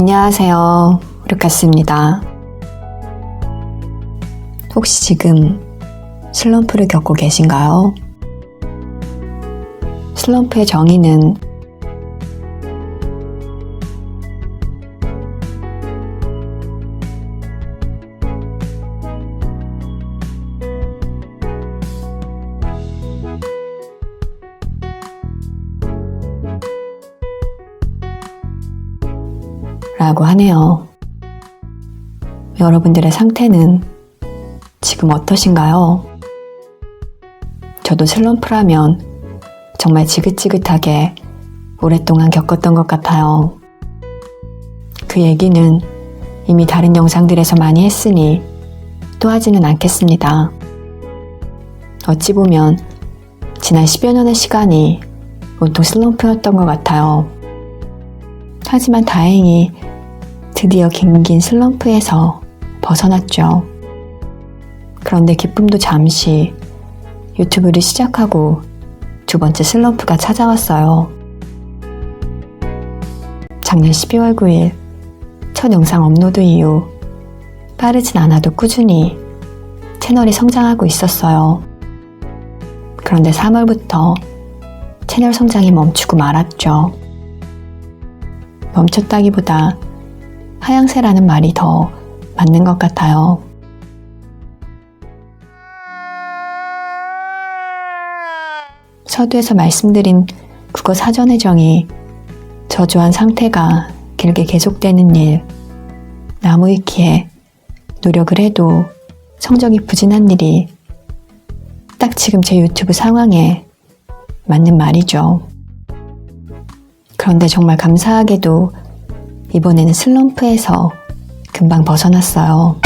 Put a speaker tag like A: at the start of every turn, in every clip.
A: 안녕하세요. 루카스입니다. 혹시 지금 슬럼프를 겪고 계신가요? 슬럼프의 정의는 라고 하네요. 여러분들의 상태는 지금 어떠신가요? 저도 슬럼프라면 정말 지긋지긋하게 오랫동안 겪었던 것 같아요. 그 얘기는 이미 다른 영상들에서 많이 했으니 또 하지는 않겠습니다. 어찌 보면 지난 10여 년의 시간이 온통 슬럼프였던 것 같아요. 하지만 다행히 드디어 긴긴 슬럼프에서 벗어났죠. 그런데 기쁨도 잠시 유튜브를 시작하고 두 번째 슬럼프가 찾아왔어요. 작년 12월 9일 첫 영상 업로드 이후 빠르진 않아도 꾸준히 채널이 성장하고 있었어요. 그런데 3월부터 채널 성장이 멈추고 말았죠. 멈췄다기보다 하향세라는 말이 더 맞는 것 같아요. 서두에서 말씀드린 국어 사전의 정의, 저조한 상태가 길게 계속되는 일, 나무 위키에 노력을 해도 성적이 부진한 일이 딱 지금 제 유튜브 상황에 맞는 말이죠. 그런데 정말 감사하게도 이번에는 슬럼프에서 금방 벗어났어요.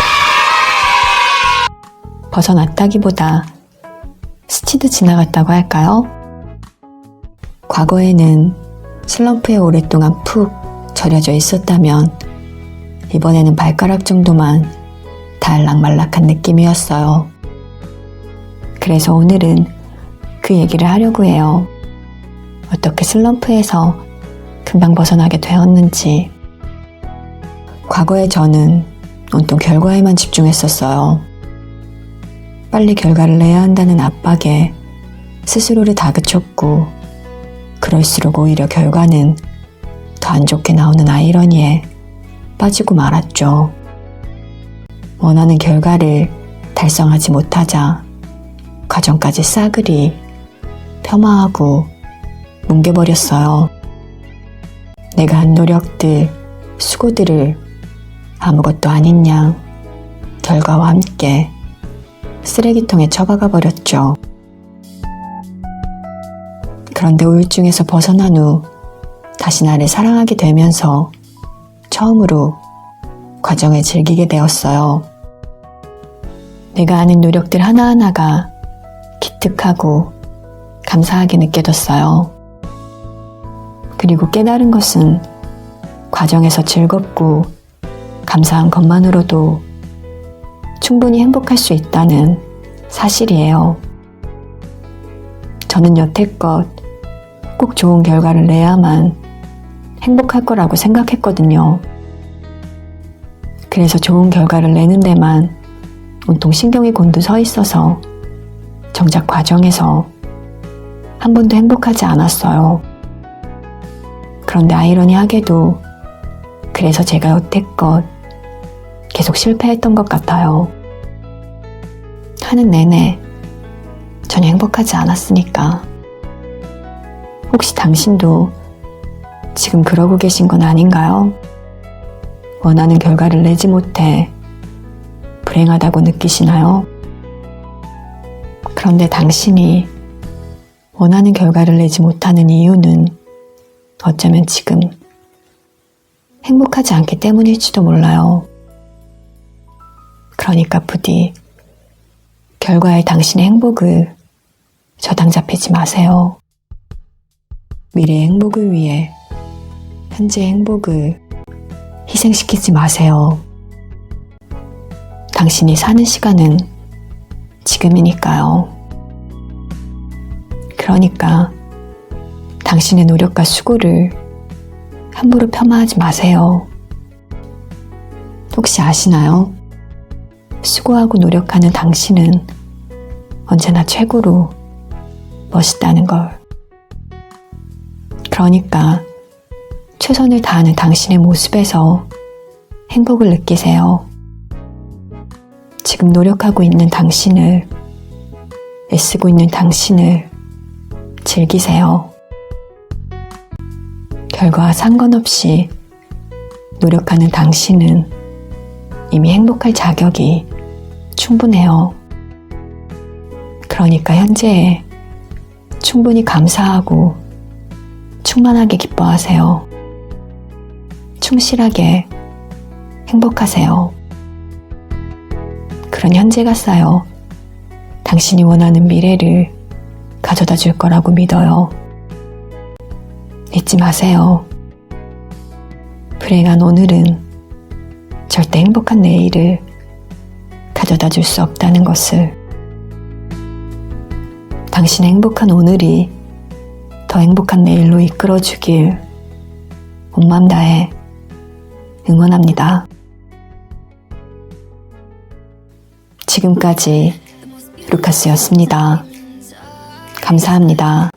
A: 벗어났다기보다 스치듯 지나갔다고 할까요? 과거에는 슬럼프에 오랫동안 푹 절여져 있었다면 이번에는 발가락 정도만 달락말락한 느낌이었어요. 그래서 오늘은 그 얘기를 하려고 해요. 어떻게 슬럼프에서 금방 벗어나게 되었는지. 과거에 저는 온통 결과에만 집중했었어요. 빨리 결과를 내야 한다는 압박에 스스로를 다그쳤고, 그럴수록 오히려 결과는 더 안 좋게 나오는 아이러니에 빠지고 말았죠. 원하는 결과를 달성하지 못하자 과정까지 싸그리 폄하하고 뭉개버렸어요. 내가 한 노력들, 수고들을 아무것도 아닌 양 결과와 함께 쓰레기통에 처박아 버렸죠. 그런데 우울증에서 벗어난 후 다시 나를 사랑하게 되면서 처음으로 과정을 즐기게 되었어요. 내가 하는 노력들 하나하나가 기특하고 감사하게 느껴졌어요. 그리고 깨달은 것은 과정에서 즐겁고 감사한 것만으로도 충분히 행복할 수 있다는 사실이에요. 저는 여태껏 꼭 좋은 결과를 내야만 행복할 거라고 생각했거든요. 그래서 좋은 결과를 내는 데만 온통 신경이 곤두서 있어서 정작 과정에서 한 번도 행복하지 않았어요. 그런데 아이러니하게도 그래서 제가 여태껏 계속 실패했던 것 같아요. 하는 내내 전혀 행복하지 않았으니까. 혹시 당신도 지금 그러고 계신 건 아닌가요? 원하는 결과를 내지 못해 불행하다고 느끼시나요? 그런데 당신이 원하는 결과를 내지 못하는 이유는 어쩌면 지금 행복하지 않기 때문일지도 몰라요. 그러니까 부디 결과에 당신의 행복을 저당 잡히지 마세요. 미래의 행복을 위해 현재의 행복을 희생시키지 마세요. 당신이 사는 시간은 지금이니까요. 그러니까 당신의 노력과 수고를 함부로 폄하하지 마세요. 혹시 아시나요? 수고하고 노력하는 당신은 언제나 최고로 멋있다는 걸. 그러니까 최선을 다하는 당신의 모습에서 행복을 느끼세요. 지금 노력하고 있는 당신을, 애쓰고 있는 당신을 즐기세요. 결과와 상관없이 노력하는 당신은 이미 행복할 자격이 충분해요. 그러니까 현재에 충분히 감사하고 충만하게 기뻐하세요. 충실하게 행복하세요. 그런 현재가 쌓여 당신이 원하는 미래를 가져다 줄 거라고 믿어요. 잊지 마세요. 불행한 오늘은 절대 행복한 내일을 가져다 줄 수 없다는 것을 당신의 행복한 오늘이 더 행복한 내일로 이끌어 주길 온맘 다해 응원합니다. 지금까지 루카스였습니다. 감사합니다.